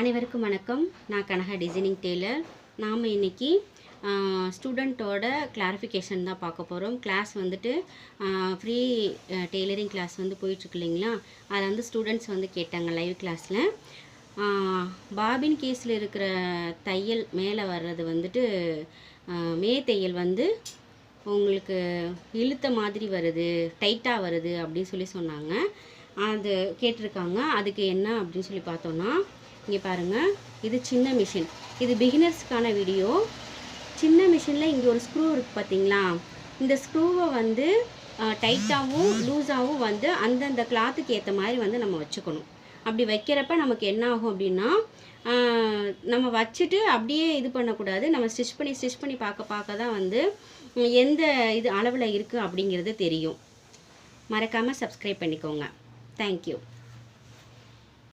அனைவருக்கும் வணக்கம். நான் கனகா டிசைனிங் டெய்லர் நாம் இன்னைக்கு ஸ்டூடெண்ட்டோட கிளாரிஃபிகேஷன் தான் பார்க்க போகிறோம் கிளாஸ் வந்துட்டு ஃப்ரீ டெய்லரிங் கிளாஸ் வந்து போயிட்டுருக்கு இல்லைங்களா? அதை வந்து ஸ்டூடெண்ட்ஸ் வந்து கேட்டாங்க லைவ் கிளாஸில் பாபின் கேஸில் இருக்கிற தையல் மேலே வர்றது வந்துட்டு மே தையல் வந்து உங்களுக்கு இழுத்த மாதிரி வருது டைட்டாக வருது அப்படின்னு சொல்லி சொன்னாங்க. அது கேட்டிருக்காங்க. அதுக்கு என்ன அப்படின்னு சொல்லி பார்த்தோன்னா இங்கே பாருங்கள் இது சின்ன மிஷின் இது பிகினர்ஸ்க்கான வீடியோ சின்ன மிஷினில் இங்கே ஒரு ஸ்க்ரூ இருக்குது பார்த்தீங்களா இந்த ஸ்க்ரூவை வந்து டைட்டாகவும் லூஸாகவும் வந்து அந்தந்த கிளாத்துக்கு ஏற்ற மாதிரி வந்து நம்ம வச்சுக்கணும். அப்படி வைக்கிறப்ப நமக்கு என்ன ஆகும் அப்படின்னா நம்ம வச்சுட்டு அப்படியே இது பண்ணக்கூடாது. நம்ம ஸ்டிச் பண்ணி ஸ்டிச் பண்ணி பார்க்க பார்க்க தான் வந்து எந்த இது அளவில் இருக்குது அப்படிங்கிறது தெரியும். மறக்காமல் சப்ஸ்கிரைப் பண்ணிக்கோங்க. தேங்க்யூ